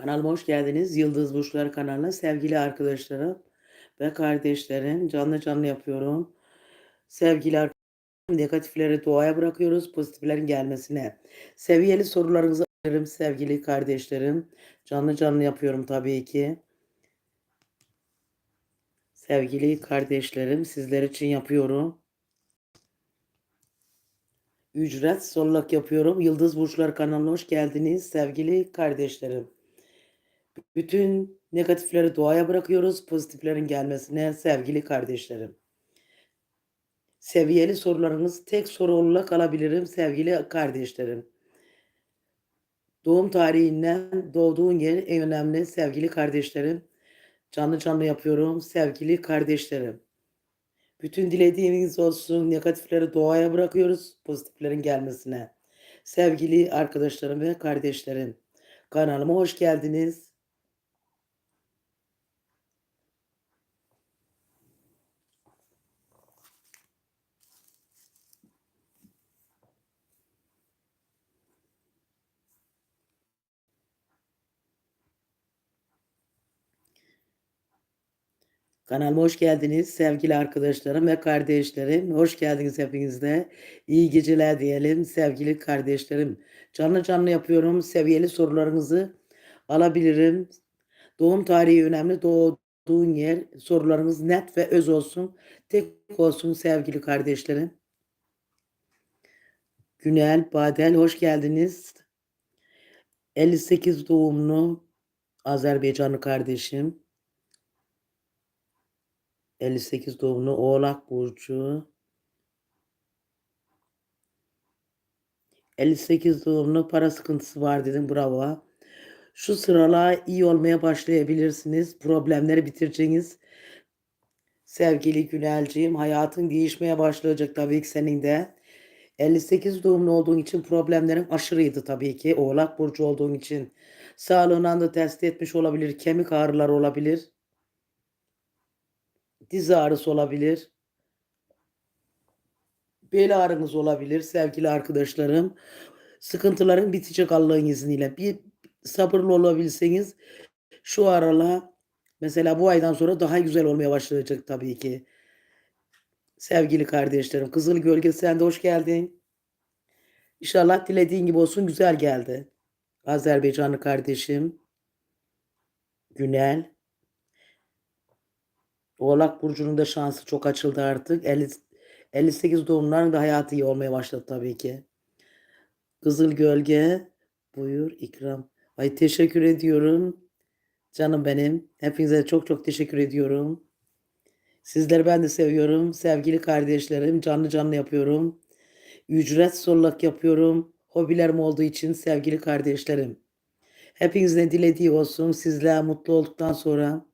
Kanalıma hoş geldiniz. Yıldız Burçları kanalına sevgili arkadaşlarım ve kardeşlerim canlı canlı yapıyorum. Sevgili arkadaşlarım negatifleri doğaya bırakıyoruz pozitiflerin gelmesine. Seviyeli sorularınızı alırım sevgili kardeşlerim. Canlı canlı yapıyorum tabii ki. Sevgili kardeşlerim sizler için yapıyorum. Ücret solak yapıyorum. Yıldız Burçları kanalına hoş geldiniz sevgili kardeşlerim. Bütün negatifleri doğaya bırakıyoruz, pozitiflerin gelmesine sevgili kardeşlerim. Seviyeli sorularınız tek soru olarak alabilirim sevgili kardeşlerim. Doğum tarihinden doğduğun yer en önemli sevgili kardeşlerim. Canlı canlı yapıyorum sevgili kardeşlerim. Bütün dilediğiniz olsun negatifleri doğaya bırakıyoruz pozitiflerin gelmesine. Sevgili arkadaşlarım ve kardeşlerim kanalıma hoş geldiniz. Kanalıma hoş geldiniz sevgili arkadaşlarım ve kardeşlerim. Hoş geldiniz hepiniz de. İyi geceler diyelim sevgili kardeşlerim. Canlı canlı yapıyorum. Seviyeli sorularınızı alabilirim. Doğum tarihi önemli. Doğduğun yer sorularınız net ve öz olsun. Tek olsun sevgili kardeşlerim. Günel Badel hoş geldiniz. 58 doğumlu Azerbaycanlı kardeşim. 58 doğumlu Oğlak Burcu. 58 doğumlu para sıkıntısı var dedim bravo. Şu sıralar iyi olmaya başlayabilirsiniz. Problemleri bitireceğiniz. Sevgili Günelciğim hayatın değişmeye başlayacak tabii ki senin de. 58 doğumlu olduğun için problemlerin aşırıydı tabii ki. Oğlak Burcu olduğun için. Sağlığından da test etmiş olabilir. Kemik ağrıları olabilir diz ağrısı olabilir. Bel ağrınız olabilir sevgili arkadaşlarım. Sıkıntıların bitecek Allah'ın izniyle. Bir sabırlı olabilseniz şu arala mesela bu aydan sonra daha güzel olmaya başlayacak tabii ki. Sevgili kardeşlerim. Kızıl Gölge sen de hoş geldin. İnşallah dilediğin gibi olsun güzel geldi. Azerbaycanlı kardeşim. Günel. Oğlak Burcu'nun da şansı çok açıldı artık. 50, 58 doğumların da hayatı iyi olmaya başladı tabii ki. Kızıl Gölge buyur ikram. Ay teşekkür ediyorum. Canım benim. Hepinize çok çok teşekkür ediyorum. Sizleri ben de seviyorum. Sevgili kardeşlerim canlı canlı yapıyorum. Ücret solak yapıyorum. Hobilerim olduğu için sevgili kardeşlerim. Hepinizin dilediği olsun. Sizler mutlu olduktan sonra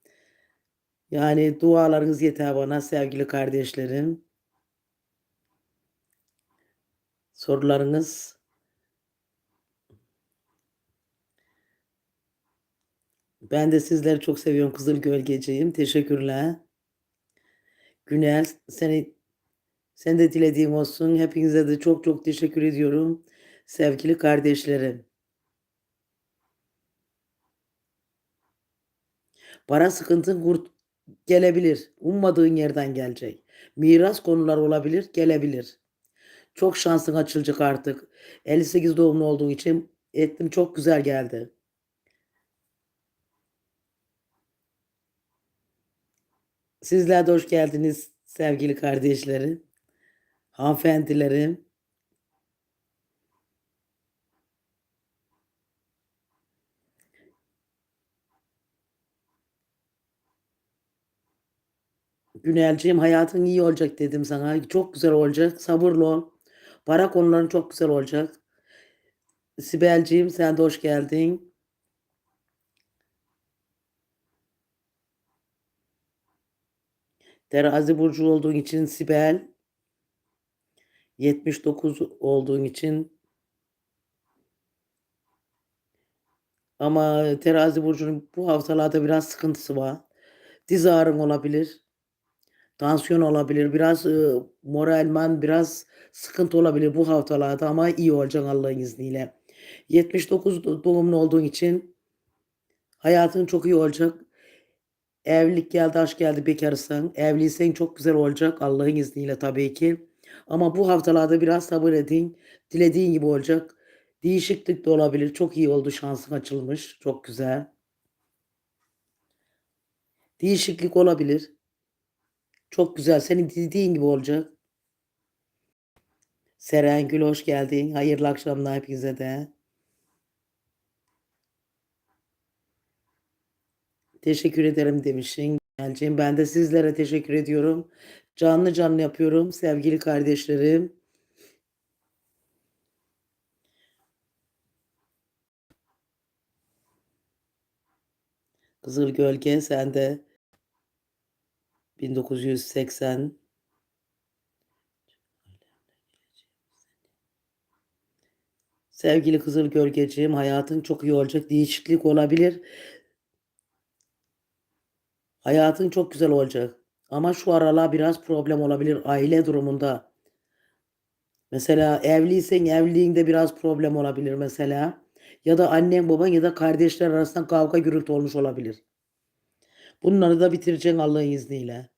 yani dualarınız yeter bana sevgili kardeşlerim. Sorularınız Ben de sizleri çok seviyorum Kızıl Gölgeciğim. Teşekkürler. Günel seni sen de dilediğim olsun. Hepinize de çok çok teşekkür ediyorum. Sevgili kardeşlerim. Para sıkıntın kurt Gelebilir. Ummadığın yerden gelecek. Miras konuları olabilir, gelebilir. Çok şansın açılacak artık. 58 doğumlu olduğu için ettim çok güzel geldi. Sizler de hoş geldiniz sevgili kardeşlerim, hanımefendilerim. Günelciğim hayatın iyi olacak dedim sana. Çok güzel olacak. Sabırlı ol. Para konuların çok güzel olacak. Sibelciğim sen de hoş geldin. Terazi burcu olduğun için Sibel 79 olduğun için ama terazi burcunun bu haftalarda biraz sıkıntısı var. Diz ağrın olabilir. Tansiyon olabilir. Biraz, ııı, moralman biraz sıkıntı olabilir bu haftalarda ama iyi olacaksın Allah'ın izniyle. 79 do doğumlu olduğun için Hayatın çok iyi olacak. Evlilik geldi, aşk geldi bekarsan. Evliysen çok güzel olacak Allah'ın izniyle tabii ki. Ama bu haftalarda biraz sabır edin. Dilediğin gibi olacak. Değişiklik de olabilir. Çok iyi oldu, şansın açılmış. Çok güzel. Değişiklik olabilir. Çok güzel. Senin dediğin gibi olacak. Serengül hoş geldin. Hayırlı akşamlar hepinize de. Teşekkür ederim demişsin Geleceğim. Ben de sizlere teşekkür ediyorum. Canlı canlı yapıyorum sevgili kardeşlerim. Kızıl Gölge sende 1980 Sevgili Kızıl Gölgeciğim hayatın çok iyi olacak. Değişiklik olabilir. Hayatın çok güzel olacak. Ama şu aralar biraz problem olabilir aile durumunda. Mesela evliysen evliliğinde biraz problem olabilir mesela. Ya da annen baban ya da kardeşler arasında kavga gürültü olmuş olabilir. Bunları da bitireceksin Allah'ın izniyle.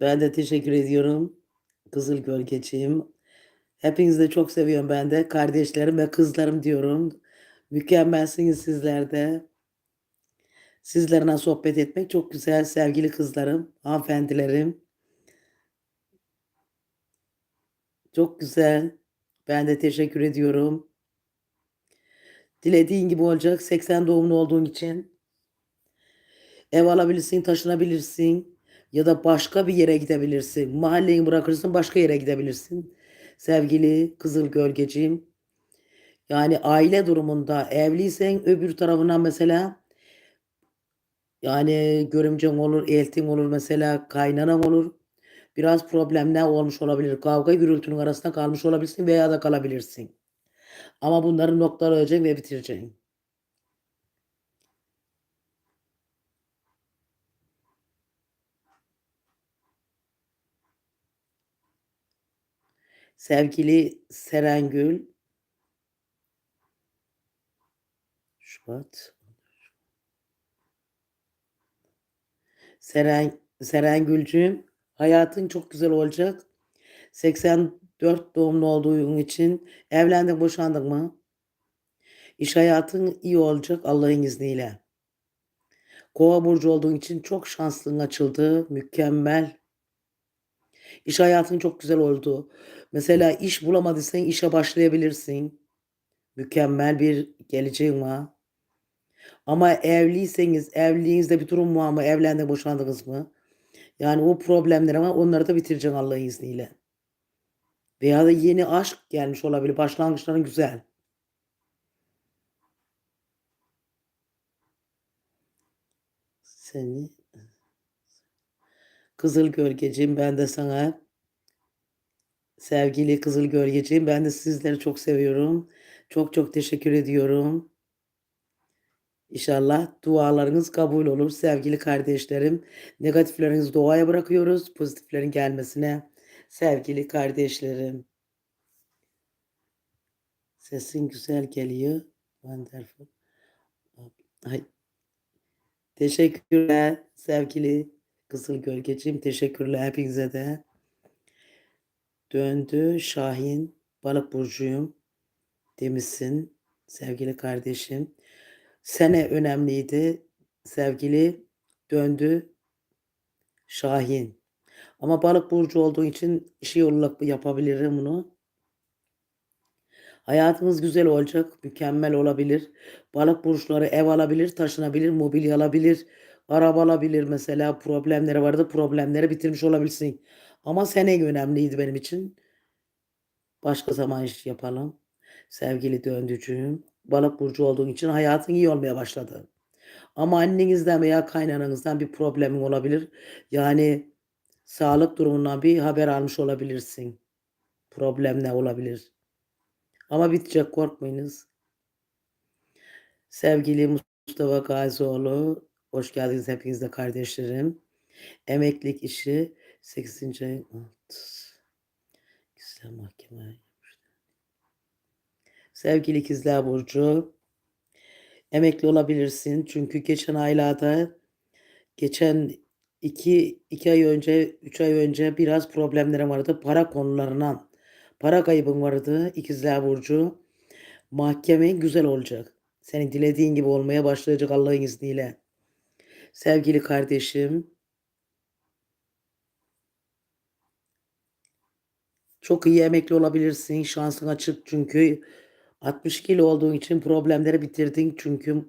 Ben de teşekkür ediyorum. Kızıl Gölgeciğim. Hepinizi de çok seviyorum ben de. Kardeşlerim ve kızlarım diyorum. Mükemmelsiniz sizler de. Sizlerle sohbet etmek çok güzel sevgili kızlarım, hanımefendilerim. Çok güzel. Ben de teşekkür ediyorum. Dilediğin gibi olacak. 80 doğumlu olduğun için. Ev alabilirsin, taşınabilirsin ya da başka bir yere gidebilirsin. Mahalleni bırakırsın, başka yere gidebilirsin. Sevgili Kızıl Gölgeciğim. Yani aile durumunda evliysen öbür tarafına mesela yani görümcen olur, eltin olur mesela, kaynanan olur. Biraz problemler olmuş olabilir. Kavga gürültünün arasında kalmış olabilirsin veya da kalabilirsin. Ama bunları noktalayacaksın ve bitireceksin. Sevgili Serengül Şubat Seren Serengülcüğüm hayatın çok güzel olacak. 84 doğumlu olduğun için evlendin, boşandın mı? İş hayatın iyi olacak Allah'ın izniyle. Kova burcu olduğun için çok şanslın açıldı. Mükemmel. İş hayatın çok güzel oldu. Mesela iş bulamadıysan işe başlayabilirsin. Mükemmel bir geleceğin var. Ama evliyseniz evliliğinizde bir durum var mı? Evlendi, boşandınız mı? Yani o problemler ama onları da bitireceksin Allah'ın izniyle. Veya da yeni aşk gelmiş olabilir. Başlangıçların güzel. Seni Kızıl Gölgeciğim ben de sana sevgili Kızıl Gölgeciğim ben de sizleri çok seviyorum. Çok çok teşekkür ediyorum. İnşallah dualarınız kabul olur sevgili kardeşlerim. Negatiflerinizi doğaya bırakıyoruz. Pozitiflerin gelmesine sevgili kardeşlerim. Sesin güzel geliyor. Wonderful. Ay. Teşekkürler sevgili Kızıl Gölgeciğim. Teşekkürler hepinize de. Döndü Şahin. Balık burcuyum demişsin sevgili kardeşim. Sene önemliydi sevgili döndü Şahin. Ama balık burcu olduğu için işi yolla yapabilirim bunu. Hayatınız güzel olacak, mükemmel olabilir. Balık burçları ev alabilir, taşınabilir, mobilya alabilir, araba alabilir mesela. Problemleri vardı, problemleri bitirmiş olabilirsin. Ama sene önemliydi benim için. Başka zaman iş yapalım. Sevgili döndücüğüm, balık burcu olduğun için hayatın iyi olmaya başladı. Ama annenizden veya kaynananızdan bir problemin olabilir. Yani sağlık durumundan bir haber almış olabilirsin. Problem ne olabilir? Ama bitecek korkmayınız. Sevgili Mustafa Gazioğlu, hoş geldiniz hepiniz de kardeşlerim. Emeklilik işi 8. ay alt. Güzel mahkeme. Sevgili İkizler Burcu, emekli olabilirsin. Çünkü geçen aylarda, geçen 2, 2 ay önce, 3 ay önce biraz problemlerim vardı. Para konularından, para kaybım vardı İkizler Burcu. Mahkemen güzel olacak. Senin dilediğin gibi olmaya başlayacak Allah'ın izniyle. Sevgili kardeşim, çok iyi emekli olabilirsin. Şansın açık çünkü 60 kilo olduğun için problemleri bitirdin çünkü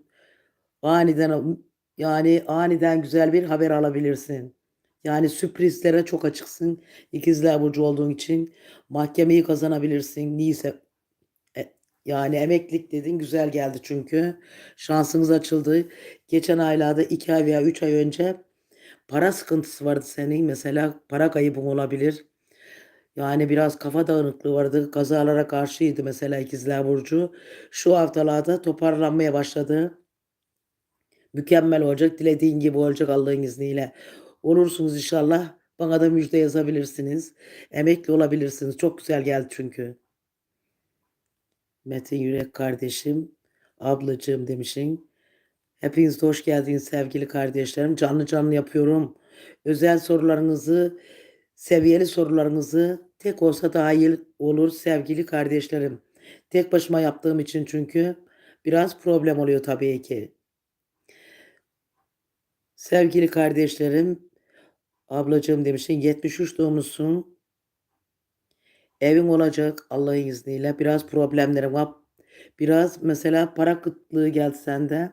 aniden yani aniden güzel bir haber alabilirsin. Yani sürprizlere çok açıksın. İkizler burcu olduğun için mahkemeyi kazanabilirsin. Neyse e, yani emeklilik dedin güzel geldi çünkü. Şansınız açıldı. Geçen aylarda 2 ay veya 3 ay önce para sıkıntısı vardı senin. Mesela para kaybın olabilir. Yani biraz kafa dağınıklığı vardı. Kazalara karşıydı mesela ikizler burcu. Şu haftalarda toparlanmaya başladı. Mükemmel olacak. Dilediğin gibi olacak Allah'ın izniyle. Olursunuz inşallah. Bana da müjde yazabilirsiniz. Emekli olabilirsiniz. Çok güzel geldi çünkü. Metin Yürek kardeşim, ablacığım demişin. Hepiniz hoş geldiniz sevgili kardeşlerim. Canlı canlı yapıyorum. Özel sorularınızı, seviyeli sorularınızı tek olsa daha iyi olur sevgili kardeşlerim. Tek başıma yaptığım için çünkü biraz problem oluyor tabii ki. Sevgili kardeşlerim, ablacığım demişsin 73 doğumlusun. Evin olacak Allah'ın izniyle. Biraz problemlerim var. Biraz mesela para kıtlığı geldi sende.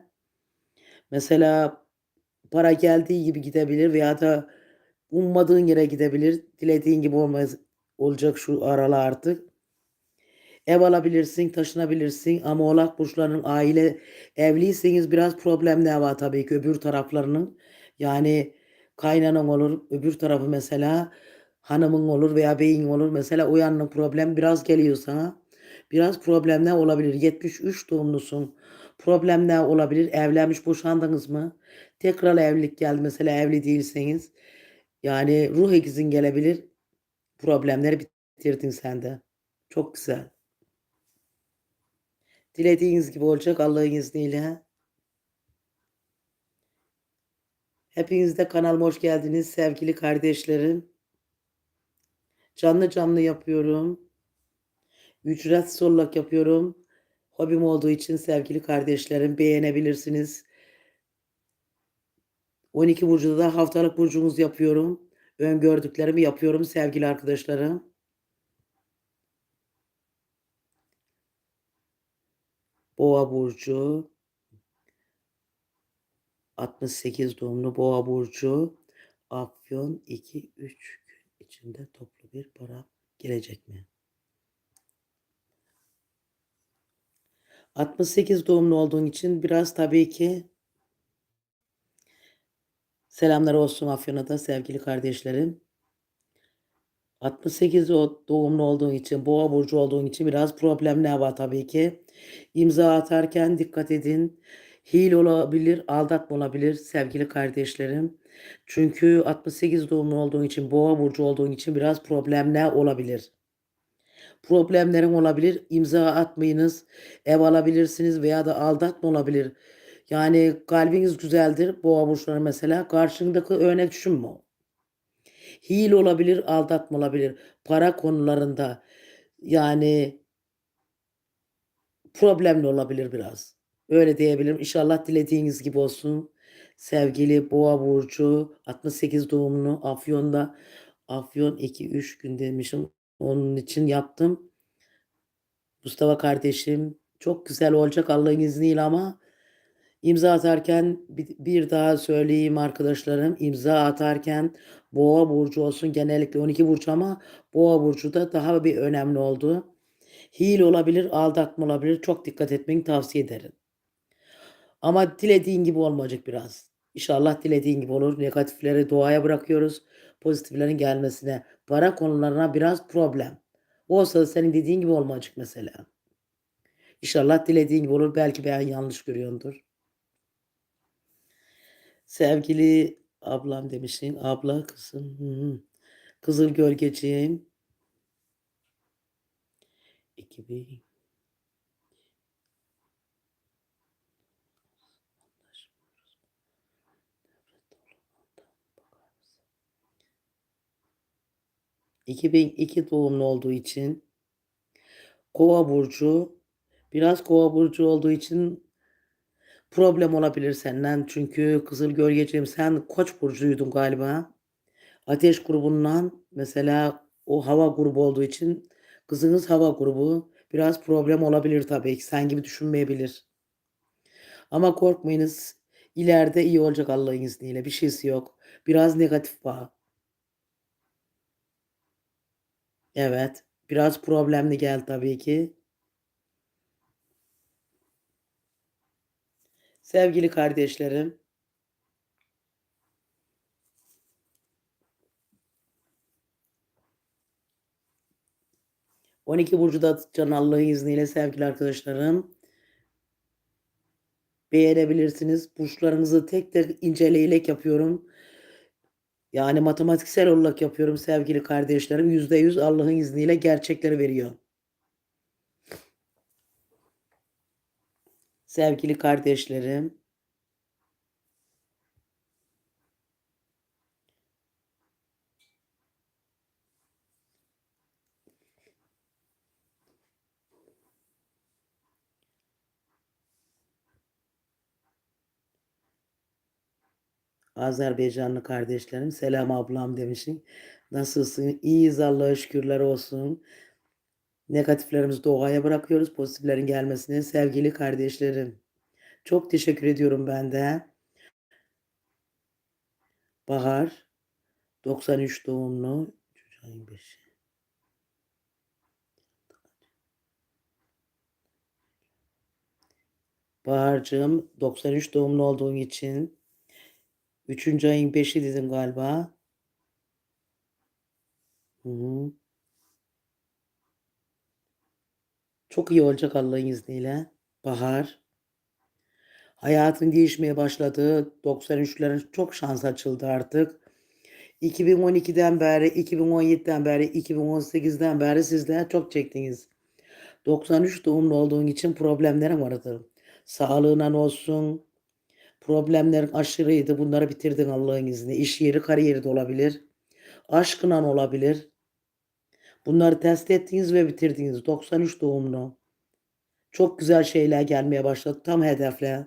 Mesela para geldiği gibi gidebilir veya da ummadığın yere gidebilir. Dilediğin gibi olmaz, olacak şu aralar artık. Ev alabilirsin, taşınabilirsin ama oğlak burçlarının aile evliyseniz biraz problemler var tabii ki öbür taraflarının. Yani kaynanan olur, öbür tarafı mesela hanımın olur veya beyin olur. Mesela o problem biraz geliyor sana. Biraz problemler olabilir. 73 doğumlusun. Problemler olabilir. Evlenmiş, boşandınız mı? Tekrar evlilik geldi mesela evli değilseniz. Yani ruh ikizin gelebilir. Problemleri bitirdin sen de. Çok güzel. Dilediğiniz gibi olacak Allah'ın izniyle. Hepiniz de kanalıma hoş geldiniz sevgili kardeşlerim. Canlı canlı yapıyorum. Ücretsiz olarak yapıyorum. Hobim olduğu için sevgili kardeşlerim beğenebilirsiniz. 12 burcuda da haftalık burcunuz yapıyorum. Öngördüklerimi yapıyorum sevgili arkadaşlarım. Boğa burcu 68 doğumlu Boğa burcu Afyon 2 3 gün içinde toplu bir para gelecek mi? 68 doğumlu olduğun için biraz tabii ki selamlar olsun Afyon'a da sevgili kardeşlerim. 68 doğumlu olduğun için, boğa burcu olduğun için biraz problemler var tabii ki. İmza atarken dikkat edin. Hil olabilir, aldatma olabilir sevgili kardeşlerim. Çünkü 68 doğumlu olduğun için, boğa burcu olduğun için biraz problemler olabilir. Problemlerin olabilir. İmza atmayınız. Ev alabilirsiniz veya da aldatma olabilir. Yani kalbiniz güzeldir. Boğa burçları mesela. Karşındaki örnek düşünme o. Hile olabilir, aldatma olabilir. Para konularında yani problemli olabilir biraz. Öyle diyebilirim. İnşallah dilediğiniz gibi olsun. Sevgili Boğa burcu 68 doğumlu Afyon'da Afyon 2-3 gün demişim. Onun için yaptım. Mustafa kardeşim çok güzel olacak Allah'ın izniyle ama imza atarken bir, daha söyleyeyim arkadaşlarım imza atarken boğa burcu olsun genellikle 12 burcu ama boğa burcu da daha bir önemli oldu. Hil olabilir, aldatma olabilir. Çok dikkat etmeni tavsiye ederim. Ama dilediğin gibi olmayacak biraz. İnşallah dilediğin gibi olur. Negatifleri doğaya bırakıyoruz. Pozitiflerin gelmesine. Para konularına biraz problem. Olsa da senin dediğin gibi olmayacak mesela. İnşallah dilediğin gibi olur. Belki ben yanlış görüyorumdur. Sevgili ablam demişsin. Abla, kızım. Kızıl Gölgeciğim. 2000 2002 doğumlu olduğu için Kova burcu biraz Kova burcu olduğu için problem olabilir senden. Çünkü Kızıl Gölgeciğim sen Koç burcuydun galiba. Ateş grubundan mesela o hava grubu olduğu için kızınız hava grubu. Biraz problem olabilir tabii ki. Sen gibi düşünmeyebilir. Ama korkmayınız. İleride iyi olacak Allah'ın izniyle. Bir şeysi yok. Biraz negatif var. Evet. Biraz problemli geldi tabii ki. Sevgili kardeşlerim. On iki burcu da Can izniyle sevgili arkadaşlarım. Beğenebilirsiniz. Burçlarınızı tek tek inceleyerek yapıyorum. Yani matematiksel olarak yapıyorum sevgili kardeşlerim. Yüzde yüz Allah'ın izniyle gerçekleri veriyor. Sevgili kardeşlerim. Azerbaycanlı kardeşlerim. Selam ablam demişim. Nasılsın? İyiyiz Allah'a şükürler olsun. Negatiflerimizi doğaya bırakıyoruz. Pozitiflerin gelmesine sevgili kardeşlerim. Çok teşekkür ediyorum ben de. Bahar 93 doğumlu. Ayın 5'i. Bahar'cığım 93 doğumlu olduğun için 3. ayın 5'i dedim galiba. Hı hı. Çok iyi olacak Allah'ın izniyle. Bahar. Hayatın değişmeye başladı. 93'lerin çok şans açıldı artık. 2012'den beri, 2017'den beri, 2018'den beri sizler çok çektiniz. 93 doğumlu olduğun için problemlerim vardı. Sağlığına olsun. Problemlerin aşırıydı. Bunları bitirdin Allah'ın izniyle. İş yeri, kariyeri de olabilir. Aşkınan olabilir. Bunları test ettiniz ve bitirdiniz. 93 doğumlu. Çok güzel şeyler gelmeye başladı. Tam hedefle.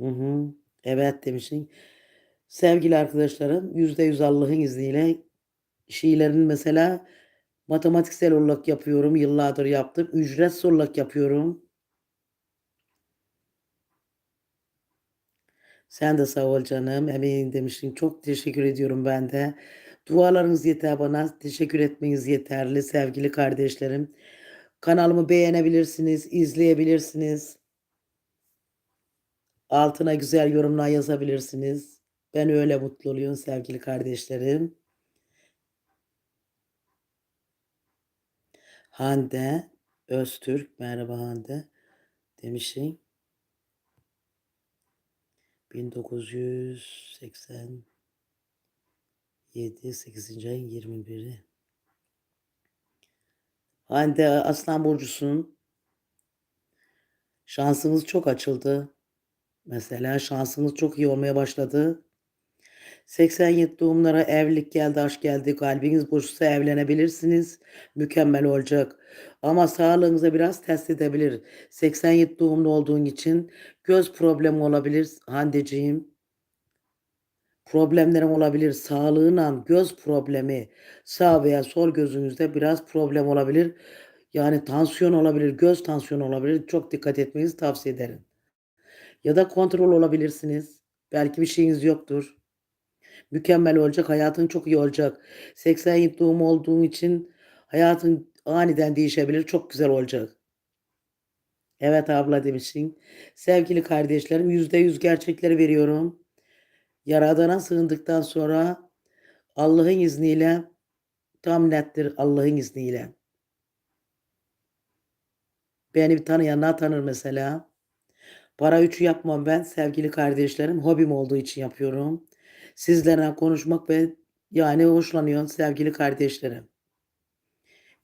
Hı hı. Evet demişsin. Sevgili arkadaşlarım %100 Allah'ın izniyle şeylerin mesela matematiksel olarak yapıyorum. Yıllardır yaptım. Ücretsiz olarak yapıyorum. Sen de sağ ol canım. Emeğin demişsin. Çok teşekkür ediyorum ben de. Dualarınız yeter bana. Teşekkür etmeniz yeterli sevgili kardeşlerim. Kanalımı beğenebilirsiniz, izleyebilirsiniz. Altına güzel yorumlar yazabilirsiniz. Ben öyle mutlu oluyorum sevgili kardeşlerim. Hande Öztürk. Merhaba Hande. Demişim. 1987 8. ayın 21'i. Hande Aslan Burcu'sun. Şansınız çok açıldı. Mesela şansınız çok iyi olmaya başladı. 87 doğumlara evlilik geldi, aşk geldi. Kalbiniz boşsa evlenebilirsiniz. Mükemmel olacak. Ama sağlığınıza biraz test edebilir. 87 doğumlu olduğun için göz problemi olabilir Handeciğim. Problemlerim olabilir. Sağlığına göz problemi sağ veya sol gözünüzde biraz problem olabilir. Yani tansiyon olabilir, göz tansiyonu olabilir. Çok dikkat etmenizi tavsiye ederim. Ya da kontrol olabilirsiniz. Belki bir şeyiniz yoktur. Mükemmel olacak, hayatın çok iyi olacak. 87 doğum olduğun için hayatın aniden değişebilir, çok güzel olacak. Evet abla demişsin. Sevgili kardeşlerim %100 gerçekleri veriyorum. Yaradana sığındıktan sonra Allah'ın izniyle tam nettir Allah'ın izniyle. Beni tanıyanlar tanır mesela. Para üçü yapmam ben sevgili kardeşlerim. Hobim olduğu için yapıyorum. Sizlerle konuşmak ve yani hoşlanıyorum sevgili kardeşlerim.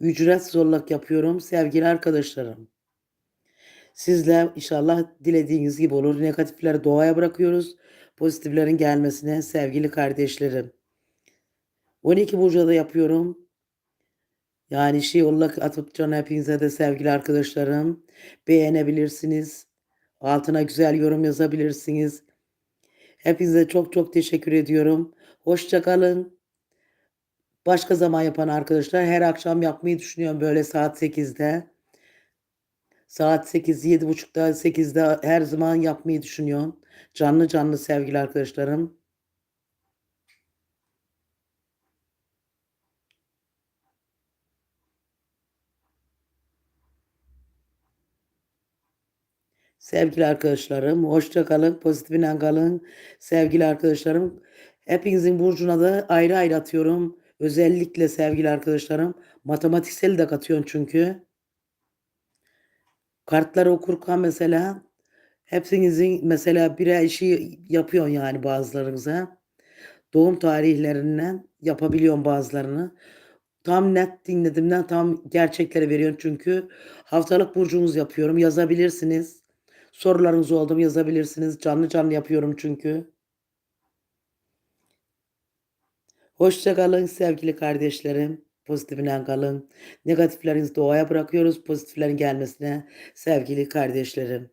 Ücretsiz olarak yapıyorum sevgili arkadaşlarım. Sizler inşallah dilediğiniz gibi olur. Negatifleri doğaya bırakıyoruz. Pozitiflerin gelmesine sevgili kardeşlerim. 12 burcu da yapıyorum. Yani şey olarak atıp can hepinize de sevgili arkadaşlarım. Beğenebilirsiniz. Altına güzel yorum yazabilirsiniz. Hepinize çok çok teşekkür ediyorum. Hoşça kalın. Başka zaman yapan arkadaşlar her akşam yapmayı düşünüyorum böyle saat 8'de. Saat 8, 7.30'da, 8'de her zaman yapmayı düşünüyorum. Canlı canlı sevgili arkadaşlarım. Sevgili arkadaşlarım, hoşça kalın, pozitifine kalın. Sevgili arkadaşlarım, hepinizin burcuna da ayrı ayrı atıyorum. Özellikle sevgili arkadaşlarım, matematiksel de katıyorum çünkü. Kartları okurken mesela hepsinizin mesela birer işi yapıyorsun yani bazılarınıza. Doğum tarihlerinden yapabiliyorum bazılarını. Tam net dinlediğimden tam gerçekleri veriyorum çünkü haftalık burcunuz yapıyorum. Yazabilirsiniz. Sorularınız oldu mu yazabilirsiniz. Canlı canlı yapıyorum çünkü. Hoşça kalın sevgili kardeşlerim. Pozitifine kalın. Negatiflerinizi doğaya bırakıyoruz. Pozitiflerin gelmesine sevgili kardeşlerim.